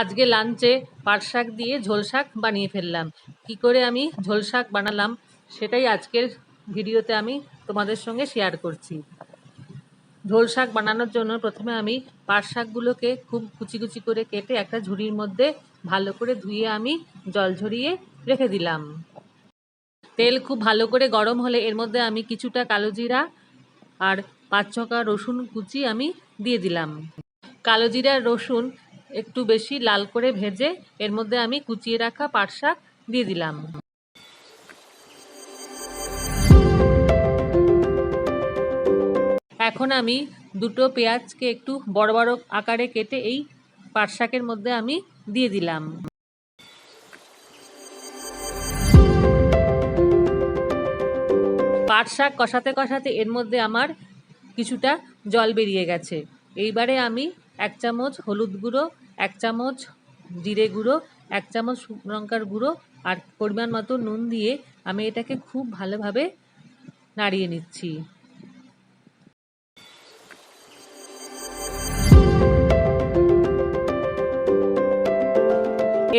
আজকে লাঞ্চে পাট শাক দিয়ে ঝোল শাক বানিয়ে ফেললাম। কি করে আমি ঝোল শাক বানালাম সেটাই আজকের ভিডিওতে আমি তোমাদের সঙ্গে শেয়ার করছি। ঝোল শাক বানানোর জন্য প্রথমে আমি পাট শাকগুলোকে খুব কুচি কুচি করে কেটে একটা ঝুড়ির মধ্যে ভালো করে ধুয়ে আমি জল ঝরিয়ে রেখে দিলাম। তেল খুব ভালো করে গরম হলে এর মধ্যে আমি কিছুটা কালো জিরা আর পাঁচ ছকা রসুন কুচি আমি দিয়ে দিলাম। কালো জিরা রসুন একটু বেশি লাল করে ভেজে এর মধ্যে আমি কুচিয়ে রাখা পাট শাক দিয়ে দিলাম। এখন আমি দুটো পেঁয়াজকে একটু বড় বড় আকারে কেটে এই পাট শাকের মধ্যে আমি দিয়ে দিলাম। পাট শাক কষাতে কষাতে এর মধ্যে আমার কিছুটা জল বেরিয়ে গেছে। এইবারে আমি এক চামচ হলুদ গুঁড়ো, এক চামচ জিরে গুঁড়ো, এক চামচ শুকনো লঙ্কার গুঁড়ো আর পরিমাণ মতো নুন দিয়ে আমি এটাকে খুব ভালোভাবে নাড়িয়ে নিচ্ছি।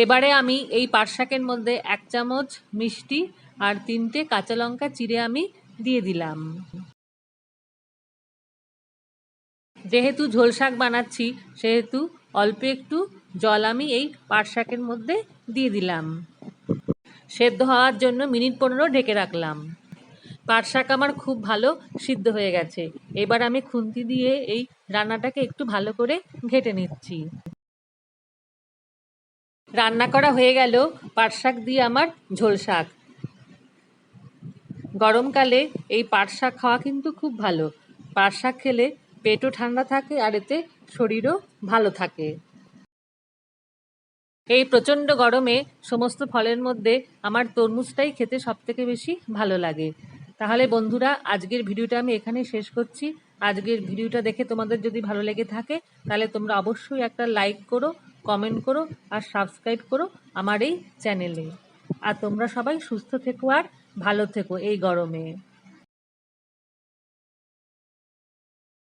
এবারে আমি এই পাট শাকের মধ্যে এক চামচ মিষ্টি আর তিনটে কাঁচা লঙ্কা চিড়ে আমি দিয়ে দিলাম। যেহেতু ঝোল শাক বানাচ্ছি, সেহেতু অল্প একটু জল আমি এই পাট শাকের মধ্যে দিয়ে দিলাম। সেদ্ধ হওয়ার জন্য মিনিট পনেরো ঢেকে রাখলাম। পাট শাক আমার খুব ভালো সিদ্ধ হয়ে গেছে। এবার আমি খুন্তি দিয়ে এই রান্নাটাকে একটু ভালো করে ঘেটে নিচ্ছি। রান্না করা হয়ে গেল পাট শাক দিয়ে আমার ঝোল শাক। গরমকালে এই পাট শাক খাওয়া কিন্তু খুব ভালো। পাট শাক খেলে পেটও ঠান্ডা থাকে আর এতে শরীরও ভালো থাকে। এই প্রচণ্ড গরমে সমস্ত ফলের মধ্যে আমার তরমুজটাই খেতে সবথেকে বেশি ভালো লাগে। তাহলে বন্ধুরা, আজকের ভিডিওটা আমি এখানে শেষ করছি। আজকের ভিডিওটা দেখে তোমাদের যদি ভালো লেগে থাকে, তাহলে তোমরা অবশ্যই একটা লাইক করো, কমেন্ট করো আর সাবস্ক্রাইব করো আমার এই চ্যানেলে। আর তোমরা সবাই সুস্থ থেকো আর ভালো থেকো এই গরমে।